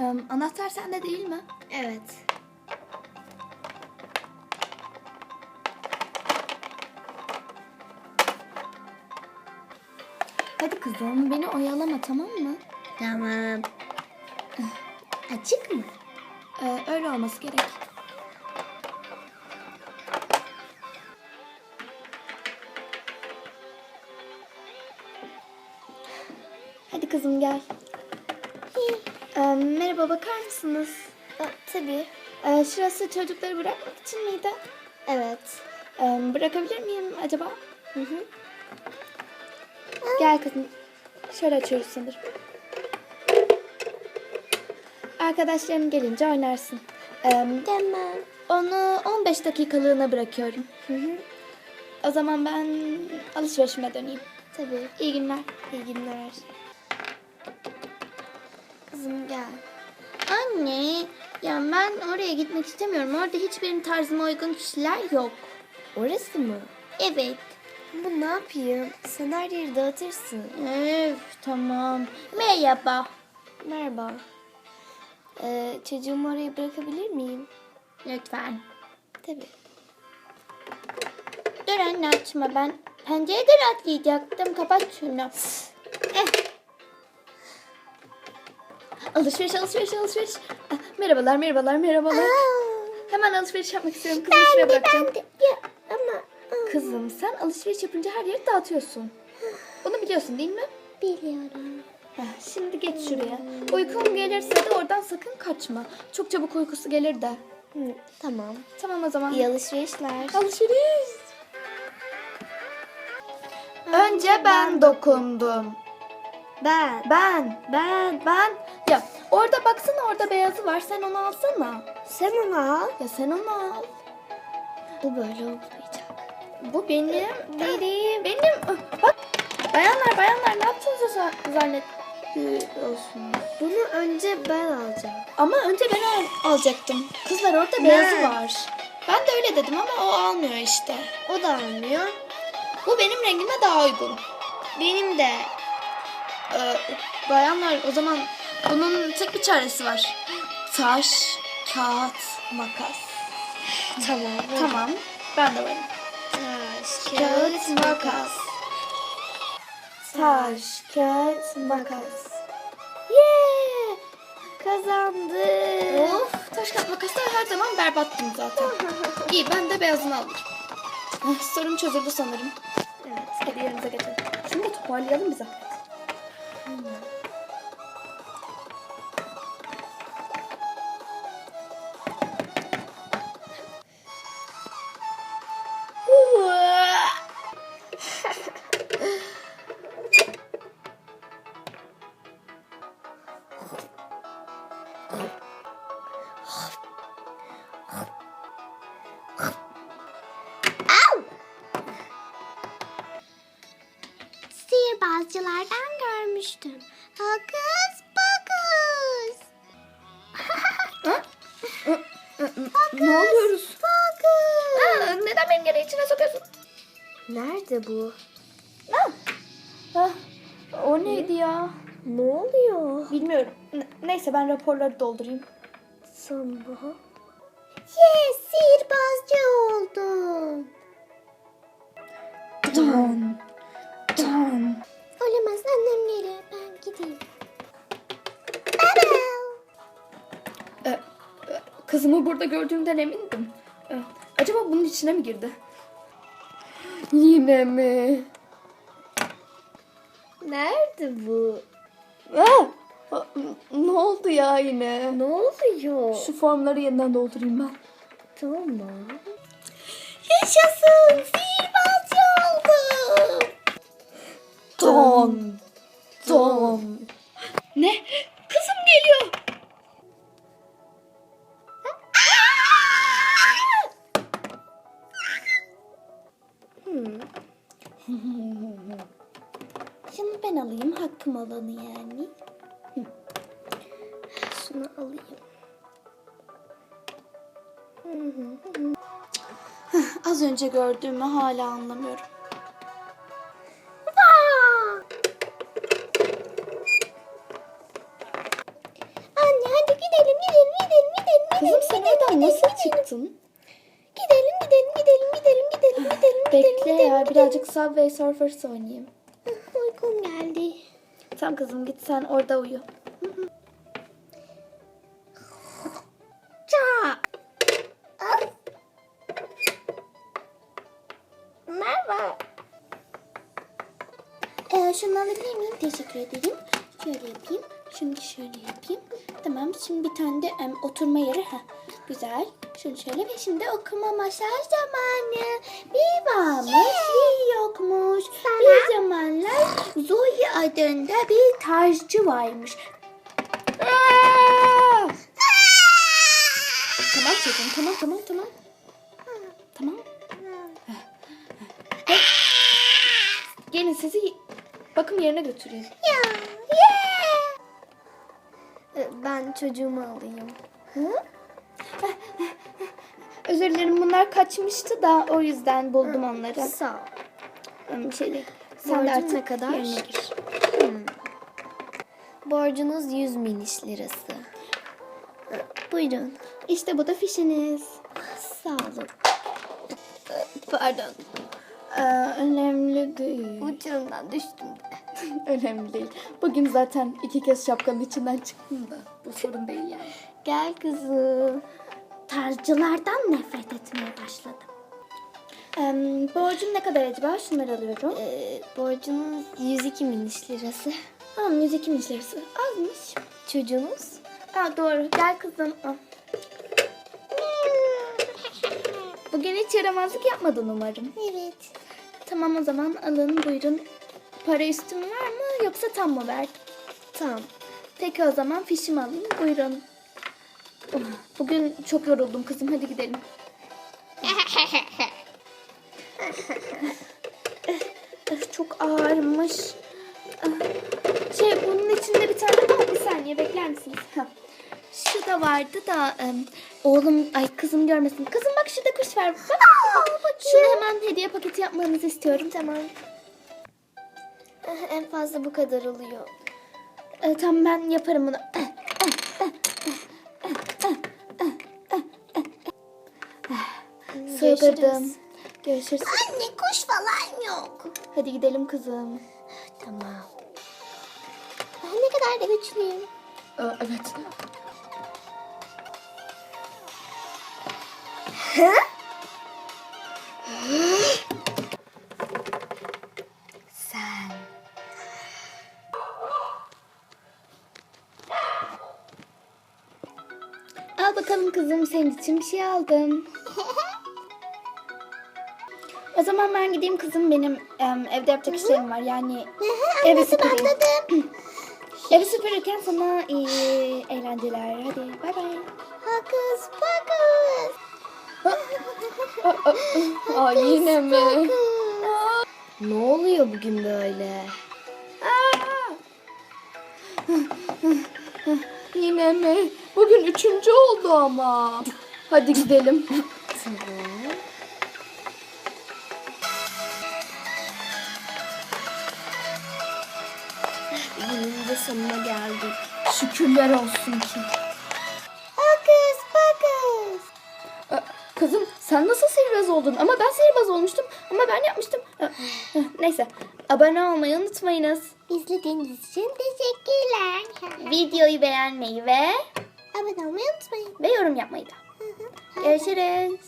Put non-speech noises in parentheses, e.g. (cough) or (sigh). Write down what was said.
Ee, anahtar sende değil mi? Evet. Hadi kızım beni oyalama tamam mı? Tamam. Açık mı? Ee, öyle olması gerek. Hadi kızım gel. Merhaba bakar mısınız? Aa, tabii. Ee, şurası çocukları bırakmak için miydi? Evet. Ee, bırakabilir miyim acaba? Hı hı. Gel kızım. Şöyle açıyoruz sanırım. Arkadaşlarım gelince oynarsın. Tamam. onu 15 dakikalığına bırakıyorum. Hı hı. O zaman ben alışverişime döneyim. Tabii. İyi günler. İyi günler. Kızım gel. Anne, ya ben oraya gitmek istemiyorum. Orada hiç benim tarzıma uygun kişiler yok. Orası mı? Evet. Bu ne yapayım? Sen her yeri dağıtırsın. Öf, tamam. Merhaba. Merhaba. Ee, çocuğumu oraya bırakabilir miyim? Lütfen. Tabii. Dur anne açma ben pencereden atlayacaktım. Kapat şunu. Eh. Alışveriş, alışveriş, alışveriş. Ah, Merhabalar, merhabalar, merhabalar. Hemen alışveriş yapmak istiyorum. Kızım şuraya bırakacağım. Ya ama Kızım sen alışveriş yapınca her yeri dağıtıyorsun. Bunu biliyorsun değil mi? biliyorum. Heh, şimdi geç şuraya. Uykun gelirse de oradan sakın kaçma. Çok çabuk uykusu gelir de. Hı, tamam. Tamam o zaman. İyi alışverişler. Alışveriş. Önce ben dokundum. Ben. Ben, ben, ben. Ya orada baksana orada beyazı var. Sen onu alsana. Sen onu al. Ya sen onu al. Bu böyle olmayacak. Bu benim, benim, benim. Bak bayanlar bayanlar ne yaptığınızı za- zannediyorsunuz? Bunu önce ben alacağım. Ama önce ben al- alacaktım. Kızlar orada beyazı Ben. var. Ben de öyle dedim ama o almıyor işte. O da almıyor. Bu benim rengime daha uygun. Benim de. Ee, bayanlar o zaman bunun tek bir çaresi var. Taş, kağıt, makas. Tamam. Tamam. Ben de varım. Taş, Kağıt, makas. Taş, kağıt, makas. Yeah! Kazandım. Of, taş kağıt makasta her zaman berbattım zaten. (laughs) İyi ben de beyazını alırım. Ah, Sorun çözüldü sanırım. evet. Hadi yerimize geçelim. Şunu da toparlayalım bize. Mm. Sihirbazcılardan görmüştüm. Hokus pokus. ne oluyoruz? Pokus. Aa, neden beni geri içine sokuyorsun? Nerede bu? Ah, ah, o neydi ya? Ne oluyor? Bilmiyorum. Ne- neyse ben raporları doldurayım. Sabah. Yes, sihirbazcı oldum. Don. Annem geliyor. Ben gideyim. Baba. Ee, e, kızımı burada gördüğümden emindim. Ee, acaba bunun içine mi girdi? Yine mi? Nerede bu? Ah, ne oldu ya yine? Ne oluyor? Şu formları yeniden doldurayım ben. Tamam. Yaşasın. Sihirbazcı oldum. Don. Don. Ne? Kızım geliyor. Hmm. (laughs) Şunu ben alayım hakkım olanı yani. (laughs) Şunu alayım. (laughs) Az önce gördüğümü hala anlamıyorum. Nasıl çıktın? Gidelim gidelim gidelim gidelim gidelim gidelim Bekle gidelim, ya gidelim. birazcık Subway Surfers oynayayım. Uykum geldi. Tamam kızım git sen orada uyu. Ça. Merhaba. Ee, şunu alabilir miyim? Teşekkür ederim. Şöyle yapayım. Da şöyle yapayım. Tamam. Şimdi bir tane de em, oturma yeri. Güzel. Şunu şöyle ve şimdi okuma masaj zamanı. Bir varmış, bir yokmuş. Bir zamanlar Zoe adında bir tarzcı varmış. Aa! Tamam çocuğum tamam tamam tamam. Tamam. Gelin sizi bakım yerine götüreyim. Ya, yeah. Ee, Ben çocuğumu alayım. Hı? Özür dilerim bunlar kaçmıştı da o yüzden buldum onları. Sağ ol. Şey değil. Sen de Borcum artık ne kadar? yerine gir. Borcunuz 100 miniş lirası. Buyurun. İşte bu da fişiniz. Sağ olun. Pardon. Ee, önemli değil. Uçurumdan düştüm de. (laughs) önemli değil. Bugün zaten iki kez şapkanın içinden çıktım da. Bu sorun değil yani. Gel kızım. Tarzcılardan nefret etmeye başladım. Ee, borcum ne kadar acaba? Şunları alıyorum. Ee, borcunuz 102 miniş lirası. Tamam 102 lirası. Azmış. Çocuğunuz? Aa, doğru. Gel kızım. Al. Bugün hiç yaramazlık yapmadın umarım. Evet. Tamam o zaman alın buyurun. Para üstüm var mı yoksa tam mı ver? Tamam. Peki o zaman fişimi alayım buyurun. Oh, Bugün çok yoruldum kızım hadi gidelim. Çok ağırmış. Şey bunun içinde bir tane Aa, bir saniye bekler misiniz? Ha. Şu da vardı da oğlum ay kızım görmesin. Kızım bak şurada kuş var. Bak. Şunu hemen hediye paketi yapmanızı istiyorum. Tamam. Eh, En fazla bu kadar oluyor. Ee, tamam ben yaparım bunu. Sığdırdım. Görüşürüz. Anne kuş falan yok. Hadi gidelim kızım. Tamam. Ben ne kadar da güçlüyüm. Aa, evet. Sen. Al bakalım kızım senin için bir şey aldım. (laughs) O zaman ben gideyim kızım benim em, evde yapacak işlerim var yani evi süpüreyim. Anladım. (clears throat) Evi süpürürken sana iyi eğlenceler. Hadi bay bay. Hakus pokus. Aa, yine mi? Ne oluyor bugün böyle? Yine mi? Bugün üçüncü oldu ama. Hadi gidelim. Tamam. De sonuna geldik. Şükürler olsun ki. Pokus. Aa, Kızım sen nasıl sihirbaz oldun? Ama ben sihirbaz olmuştum. Ama ben yapmıştım. Neyse. Abone olmayı unutmayınız. İzlediğiniz için teşekkürler. Videoyu beğenmeyi ve Abone olmayı unutmayın. ve yorum yapmayı da. Görüşürüz.